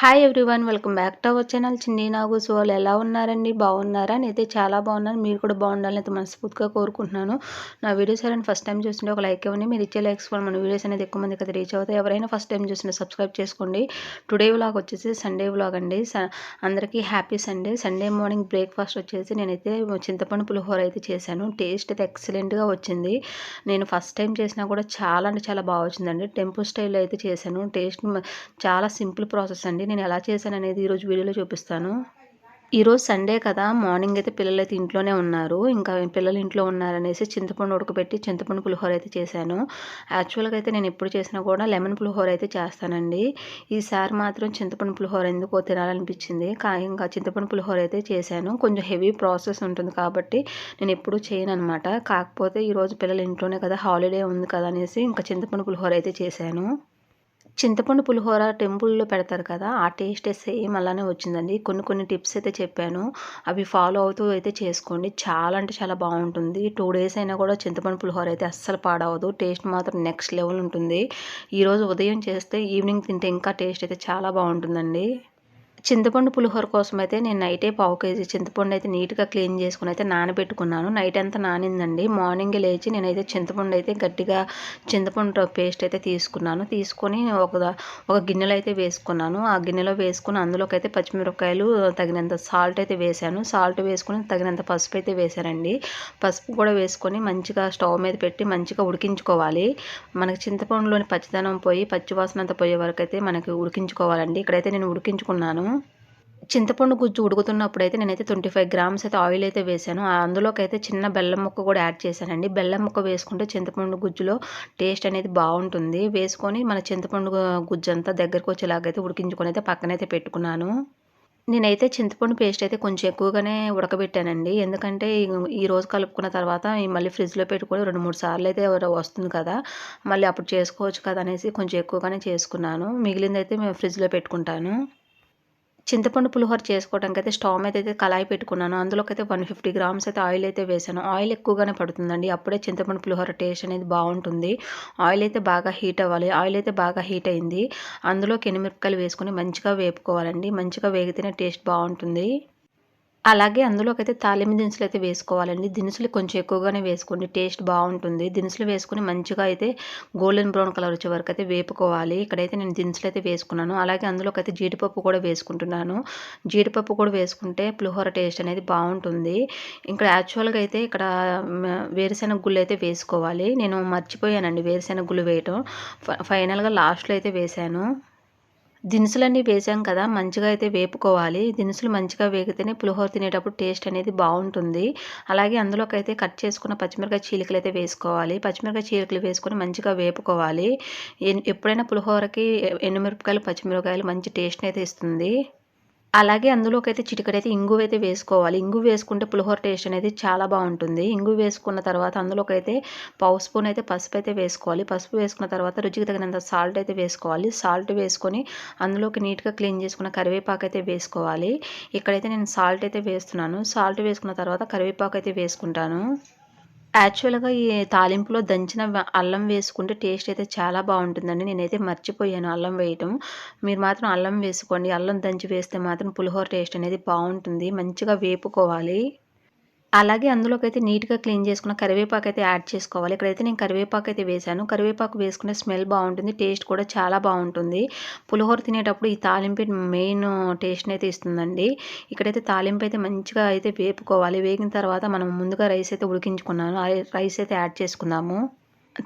Hi everyone welcome back to our channel Chinni Nagu so వాళ్ళు ఎలా ఉన్నారండి? బాగున్నారా? నేనైతే చాలా బాగున్నాను. మీరు కూడా బాగుండాలని అయితే మనస్ఫూర్తిగా కోరుకుంటున్నాను. నా వీడియోస్ ఎవరైనా ఫస్ట్ టైం చూస్తుంటే ఒక లైక్ ఇవ్వండి. మీరు ఇచ్చే లైక్స్ వల్ల మన వీడియోస్ అనేది ఎక్కువ మందికి అయితే రీచ్ అవుతాయి. ఎవరైనా ఫస్ట్ టైం చూస్తుంటే సబ్స్క్రైబ్ చేసుకోండి. టుడే వ్లాగ్ వచ్చేసి సండే వ్లాగ్ అండి. అందరికీ happy Sunday Sunday morning breakfast వచ్చేసి నేనైతే చింతపండు పులిహోర అయితే చేశాను. టేస్ట్ అయితే ఎక్సలెంట్గా వచ్చింది. నేను ఫస్ట్ టైం చేసినా కూడా చాలా అంటే చాలా బాగా వచ్చిందండి. టెంపుల్ స్టైల్లో అయితే చేశాను. టేస్ట్ చాలా సింపుల్ ప్రాసెస్ అండి. నేను ఎలా చేశాను అనేది ఈరోజు వీడియోలో చూపిస్తాను. ఈరోజు సండే కదా మార్నింగ్ అయితే పిల్లలు అయితే ఇంట్లోనే ఉన్నారు. ఇంకా పిల్లలు ఇంట్లో ఉన్నారనేసి చింతపండు ఉడకబెట్టి చింతపండు పులిహోర అయితే చేశాను. యాక్చువల్గా అయితే నేను ఎప్పుడు చేసినా కూడా లెమన్ పులిహోర అయితే చేస్తానండి. ఈసారి మాత్రం చింతపండు పులిహోర ఎందుకో తినాలనిపించింది. కానీ ఇంకా చింతపండు పులిహోర అయితే చేశాను. కొంచెం హెవీ ప్రాసెస్ ఉంటుంది కాబట్టి నేను ఎప్పుడూ చేయను అనమాట కాకపోతే ఈరోజు పిల్లలు ఇంట్లోనే కదా హాలిడే ఉంది కదా అనేసి ఇంకా చింతపండు పులిహోర అయితే చేశాను. చింతపండు పులిహోర టెంపుల్లో పెడతారు కదా ఆ టేస్ట్ సేమ్ అలానే వచ్చిందండి. కొన్ని కొన్ని టిప్స్ అయితే చెప్పాను. అవి ఫాలో అవుతూ అయితే చేసుకోండి. చాలా అంటే చాలా బాగుంటుంది. టూ డేస్ అయినా కూడా చింతపండు పులిహోర అయితే అస్సలు పాడవదు. టేస్ట్ మాత్రం నెక్స్ట్ లెవెల్ ఉంటుంది. ఈరోజు ఉదయం చేస్తే ఈవినింగ్ తింటే ఇంకా టేస్ట్ అయితే చాలా బాగుంటుందండి. చింతపండు పులిహోర కోసం అయితే నేను నైటే పావు కేజీ చింతపండు అయితే నీట్గా క్లీన్ చేసుకుని అయితే నానబెట్టుకున్నాను. నైట్ అంతా నానిందండి. మార్నింగ్ లేచి నేనైతే చింతపండు అయితే గట్టిగా చింతపండు పేస్ట్ అయితే తీసుకున్నాను. తీసుకొని ఒక ఒక గిన్నెలో అయితే వేసుకున్నాను. ఆ గిన్నెలో వేసుకుని అందులోకి అయితే పచ్చిమిరపకాయలు తగినంత సాల్ట్ అయితే వేసాను. సాల్ట్ వేసుకుని తగినంత పసుపు అయితే వేసానండి. పసుపు కూడా వేసుకొని మంచిగా స్టవ్ మీద పెట్టి మంచిగా ఉడికించుకోవాలి. మనకి చింతపండులోని పచ్చిదనం పోయి పచ్చివాసన అంతా పోయే వరకు అయితే మనకి ఉడికించుకోవాలండి. ఇక్కడైతే నేను ఉడికించుకున్నాను. చింతపండు గుజ్జు ఉడుకుతున్నప్పుడు అయితే నేనైతే ట్వంటీ ఫైవ్ గ్రామ్స్ అయితే ఆయిల్ అయితే వేసాను. అందులోకి అయితే చిన్న బెల్లం ముక్క కూడా యాడ్ చేశానండి. బెల్లం ముక్క వేసుకుంటే చింతపండు గుజ్జులో టేస్ట్ అనేది బాగుంటుంది. వేసుకొని మన చింతపండు గుజ్జు అంతా దగ్గరకు వచ్చేలాగైతే ఉడికించుకొని అయితే పక్కనైతే పెట్టుకున్నాను. నేనైతే చింతపండు పేస్ట్ అయితే కొంచెం ఎక్కువగానే ఉడకబెట్టానండి. ఎందుకంటే ఈ రోజు కలుపుకున్న తర్వాత మళ్ళీ ఫ్రిడ్జ్లో పెట్టుకొని రెండు మూడు సార్లు అయితే వస్తుంది కదా మళ్ళీ అప్పుడు చేసుకోవచ్చు కదా అనేసి కొంచెం ఎక్కువగానే చేసుకున్నాను. మిగిలిందైతే అయితే మేము ఫ్రిడ్జ్లో పెట్టుకుంటాను. చింతపండు పులిహోర చేసుకోవడానికి అయితే స్టవ్ మీద అయితే కళాయి పెట్టుకున్నాను. అందులోకి అయితే వన్ ఫిఫ్టీ గ్రామ్స్ అయితే ఆయిల్ అయితే వేసాను. ఆయిల్ ఎక్కువగానే పడుతుందండి. అప్పుడే చింతపండు పులిహోర టేస్ట్ అనేది బాగుంటుంది. ఆయిల్ అయితే బాగా హీట్ అవ్వాలి. ఆయిల్ అయితే బాగా హీట్ అయింది. అందులోకి ఎనిమిరపకాయలు వేసుకొని మంచిగా వేపుకోవాలండి. మంచిగా వేగితేనే టేస్ట్ బాగుంటుంది. అలాగే అందులోకైతే తాలింపు దినుసులు అయితే వేసుకోవాలండి. దినుసులు కొంచెం ఎక్కువగానే వేసుకోండి. టేస్ట్ బాగుంటుంది. దినుసులు వేసుకుని మంచిగా అయితే గోల్డెన్ బ్రౌన్ కలర్ వచ్చే వరకు అయితే వేపుకోవాలి. ఇక్కడైతే నేను దినుసులు అయితే వేసుకున్నాను. అలాగే అందులోకి అయితే జీడిపప్పు కూడా వేసుకుంటున్నాను. జీడిపప్పు కూడా వేసుకుంటే పులిహోర టేస్ట్ అనేది బాగుంటుంది. ఇక్కడ యాక్చువల్గా అయితే ఇక్కడ వేరుశెనగ గుళ్ళు అయితే వేసుకోవాలి. నేను మర్చిపోయానండి వేరుశెనగ గుళ్ళు వేయటం. ఫైనల్గా లాస్ట్లో అయితే వేశాను దినుసులన్నీ వేసాం కదా మంచిగా అయితే వేపుకోవాలి. దినుసులు మంచిగా వేగితేనే పులిహోర తినేటప్పుడు టేస్ట్ అనేది బాగుంటుంది. అలాగే అందులోకి అయితే కట్ చేసుకున్న పచ్చిమిరకాయ చీలికలు అయితే వేసుకోవాలి. పచ్చిమిరకాయ చీలికలు వేసుకొని మంచిగా వేపుకోవాలి. ఎప్పుడైనా పులిహోరకి ఎండుమిరపకాయలు పచ్చిమిరపకాయలు మంచి టేస్ట్ అయితే ఇస్తుంది. అలాగే అందులోకి అయితే చిటికడైతే ఇంగు అయితే వేసుకోవాలి. ఇంగు వేసుకుంటే పులిహోర టేస్ట్ అనేది చాలా బాగుంటుంది. ఇంగు వేసుకున్న తర్వాత అందులోకి అయితే పావు స్పూన్ అయితే పసుపు అయితే వేసుకోవాలి. పసుపు వేసుకున్న తర్వాత రుచికి తగినంత సాల్ట్ అయితే వేసుకోవాలి. సాల్ట్ వేసుకొని అందులోకి నీట్గా క్లీన్ చేసుకున్న కరివేపాకు అయితే వేసుకోవాలి. ఇక్కడైతే నేను సాల్ట్ అయితే వేస్తున్నాను. సాల్ట్ వేసుకున్న తర్వాత కరివేపాకు అయితే వేసుకుంటాను. యాక్చువల్గా ఈ తాలింపులో దంచిన అల్లం వేసుకుంటే టేస్ట్ అయితే చాలా బాగుంటుందండి. నేనైతే మర్చిపోయాను అల్లం వేయటం. మీరు మాత్రం అల్లం వేసుకోండి. అల్లం దంచి వేస్తే మాత్రం పులిహోర టేస్ట్ అనేది బాగుంటుంది. మంచిగా వేపుకోవాలి. అలాగే అందులోకి అయితే నీట్గా క్లీన్ చేసుకున్న కరివేపాకు అయితే యాడ్ చేసుకోవాలి. ఇక్కడైతే నేను కరివేపాకు అయితే వేశాను. కరివేపాకు వేసుకునే స్మెల్ బాగుంటుంది టేస్ట్ కూడా చాలా బాగుంటుంది. పులిహోర తినేటప్పుడు ఈ తాలింపు మెయిన్ టేస్ట్ని అయితే ఇస్తుందండి. ఇక్కడైతే తాలింపు అయితే మంచిగా అయితే వేపుకోవాలి. వేగిన తర్వాత మనం ముందుగా రైస్ అయితే ఉడికించుకున్నాను. రైస్ అయితే యాడ్ చేసుకుందాము.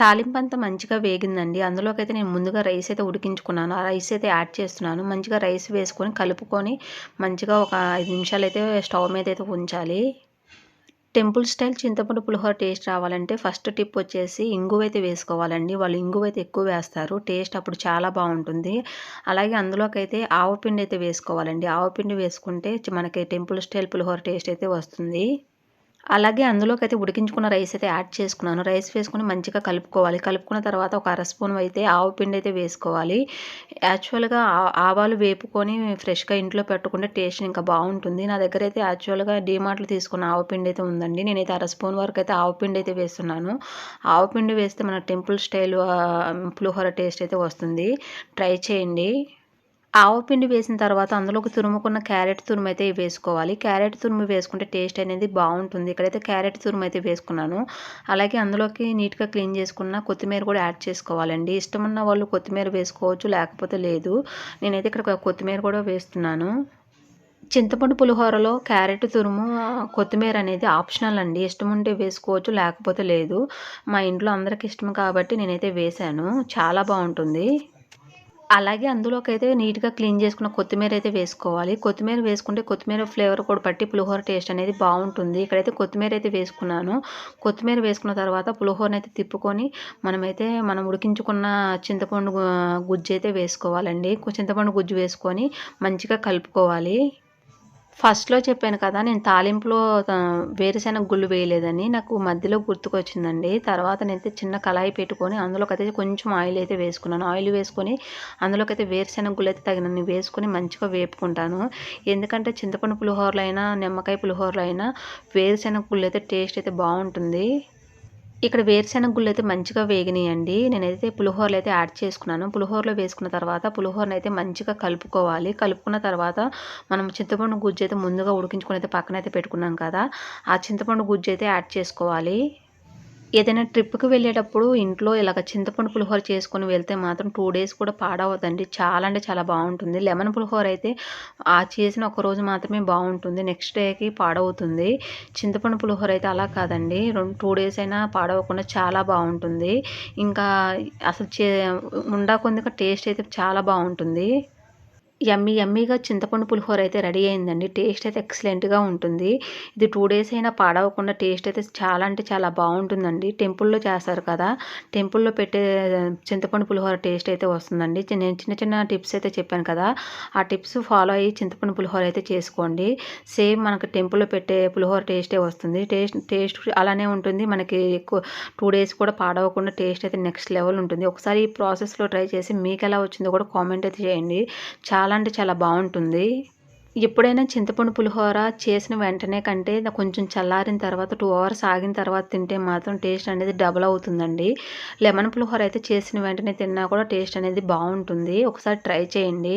తాలింపు అంతా మంచిగా వేగిందండి. అందులోకి అయితే నేను ముందుగా రైస్ అయితే ఉడికించుకున్నాను. ఆ రైస్ అయితే యాడ్ చేస్తున్నాను. మంచిగా రైస్ వేసుకొని కలుపుకొని మంచిగా ఒక ఐదు నిమిషాలు అయితే స్టవ్ మీద అయితే ఉంచాలి. టెంపుల్ స్టైల్ చింతపండు పులిహోర టేస్ట్ రావాలంటే ఫస్ట్ టిప్ వచ్చేసి ఇంగువ అయితే వేసుకోవాలండి. వాళ్ళు ఇంగువ అయితే ఎక్కువ వేస్తారు. టేస్ట్ అప్పుడు చాలా బాగుంటుంది. అలాగే అందులోకైతే ఆవపిండి అయితే వేసుకోవాలండి. ఆవపిండి వేసుకుంటే మనకి టెంపుల్ స్టైల్ పులిహోర టేస్ట్ అయితే వస్తుంది. అలాగే అందులోకి అయితే ఉడికించుకున్న రైస్ అయితే యాడ్ చేసుకున్నాను. రైస్ వేసుకుని మంచిగా కలుపుకోవాలి. కలుపుకున్న తర్వాత ఒక అర స్పూన్ అయితే ఆవు పిండి అయితే వేసుకోవాలి. యాక్చువల్గా ఆవాలు వేపుకొని ఫ్రెష్గా ఇంట్లో పెట్టుకుంటే టేస్ట్ ఇంకా బాగుంటుంది. నా దగ్గర అయితే యాక్చువల్గా డీమార్ట్లు తీసుకున్న ఆవు పిండి అయితే ఉందండి. నేనైతే అర స్పూన్ వరకు అయితే ఆవు పిండి అయితే వేస్తున్నాను. ఆవు పిండి వేస్తే మన టెంపుల్ స్టైల్ పులిహోర టేస్ట్ అయితే వస్తుంది. ట్రై చేయండి. ఆవపిండి వేసిన తర్వాత అందులోకి తురుముకున్న క్యారెట్ తురుము అయితే వేసుకోవాలి. క్యారెట్ తురుము వేసుకుంటే టేస్ట్ అనేది బాగుంటుంది. ఇక్కడైతే క్యారెట్ తురుము అయితే వేసుకున్నాను. అలాగే అందులోకి నీట్గా క్లీన్ చేసుకున్న కొత్తిమీర కూడా యాడ్ చేసుకోవాలండి. ఇష్టం ఉన్న వాళ్ళు కొత్తిమీర వేసుకోవచ్చు లేకపోతే లేదు. నేనైతే ఇక్కడ కొత్తిమీర కూడా వేస్తున్నాను. చింతపండు పులిహోరలో క్యారెట్ తురుము కొత్తిమీర అనేది ఆప్షనల్ అండి. ఇష్టం ఉంటే వేసుకోవచ్చు లేకపోతే లేదు. మా ఇంట్లో అందరికి ఇష్టం కాబట్టి నేనైతే వేశాను. చాలా బాగుంటుంది. అలాగే అందులోకి అయితే నీట్గా క్లీన్ చేసుకున్న కొత్తిమీర అయితే వేసుకోవాలి. కొత్తిమీర వేసుకుంటే కొత్తిమీర ఫ్లేవర్ కూడా పట్టి పులిహోర టేస్ట్ అనేది బాగుంటుంది. ఇక్కడైతే కొత్తిమీర అయితే వేసుకున్నాను. కొత్తిమీర వేసుకున్న తర్వాత పులిహోరని అయితే తిప్పుకొని మనమైతే మనం ఉడికించుకున్న చింతపండు గుజ్జు అయితే వేసుకోవాలండి. చింతపండు గుజ్జు వేసుకొని మంచిగా కలుపుకోవాలి. ఫస్ట్లో చెప్పాను కదా నేను తాలింపులో వేరుశెనగ గుళ్ళు వేయలేదని నాకు మధ్యలో గుర్తుకొచ్చిందండి. తర్వాత నేనైతే చిన్న కళాయి పెట్టుకొని అందులోకి అయితే కొంచెం ఆయిల్ అయితే వేసుకున్నాను. ఆయిల్ వేసుకొని అందులోకైతే వేరుశెనగ గుళ్ళు అయితే తగినన్ని వేసుకొని మంచిగా వేపుకుంటాను. ఎందుకంటే చింతపండు పులిహోరలు అయినా నిమ్మకాయ పులిహోరలు అయినా వేరుశెనగ గుళ్ళు అయితే టేస్ట్ అయితే బాగుంటుంది. ఇక్కడ వేరుశెనగ గుళ్ళు అయితే మంచిగా వేగినాయండి. నేనైతే పులిహోరలు అయితే యాడ్ చేసుకున్నాను. పులిహోరలో వేసుకున్న తర్వాత పులిహోరను అయితే మంచిగా కలుపుకోవాలి. కలుపుకున్న తర్వాత మనం చింతపండు గుజ్జు అయితే ముందుగా ఉడికించుకుని అయితే పక్కన అయితే పెట్టుకున్నాం కదా ఆ చింతపండు గుజ్జు అయితే యాడ్ చేసుకోవాలి. ఏదైనా ట్రిప్కి వెళ్ళేటప్పుడు ఇంట్లో ఇలాగ చింతపండు పులిహోర చేసుకొని వెళ్తే మాత్రం టూ డేస్ కూడా పాడవద్దండి. చాలా అంటే చాలా బాగుంటుంది. లెమన్ పులిహోర అయితే ఆ చేసిన ఒక రోజు మాత్రమే బాగుంటుంది. నెక్స్ట్ డేకి పాడవుతుంది. చింతపండు పులిహోర అయితే అలా కాదండి. రెండు టూ డేస్ అయినా పాడవకుండా చాలా బాగుంటుంది. ఇంకా అసలు చే ఉండా టేస్ట్ అయితే చాలా బాగుంటుంది. యమ్మీ యమ్మీగా చింతపండు పులిహోర అయితే రెడీ అయిందండి. టేస్ట్ అయితే ఎక్సలెంట్గా ఉంటుంది. ఇది టూ డేస్ అయినా పాడవకుండా టేస్ట్ అయితే చాలా అంటే చాలా బాగుంటుందండి. టెంపుల్లో చేస్తారు కదా టెంపుల్లో పెట్టే చింతపండు పులిహోర టేస్ట్ అయితే వస్తుందండి. నేను చిన్న చిన్న టిప్స్ అయితే చెప్పాను కదా ఆ టిప్స్ ఫాలో అయ్యి చింతపండు పులిహోర అయితే చేసుకోండి. సేమ్ మనకు టెంపుల్లో పెట్టే పులిహోర టేస్టే వస్తుంది. టేస్ట్ టేస్ట్ అలానే ఉంటుంది. మనకి ఎక్కువ టూ డేస్ కూడా పాడవకుండా టేస్ట్ అయితే నెక్స్ట్ లెవెల్ ఉంటుంది. ఒకసారి ఈ ప్రాసెస్లో ట్రై చేసి మీకు ఎలా వచ్చిందో కూడా కామెంట్ అయితే చేయండి. చాలా చాలా అంటే చాలా బాగుంటుంది. ఎప్పుడైనా చింతపండు పులిహోర చేసిన వెంటనే కంటే కొంచెం చల్లారిన తర్వాత టూ అవర్స్ ఆగిన తర్వాత తింటే మాత్రం టేస్ట్ అనేది డబుల్ అవుతుందండి. లెమన్ పులిహోర అయితే చేసిన వెంటనే తిన్నా కూడా టేస్ట్ అనేది బాగుంటుంది. ఒకసారి ట్రై చేయండి.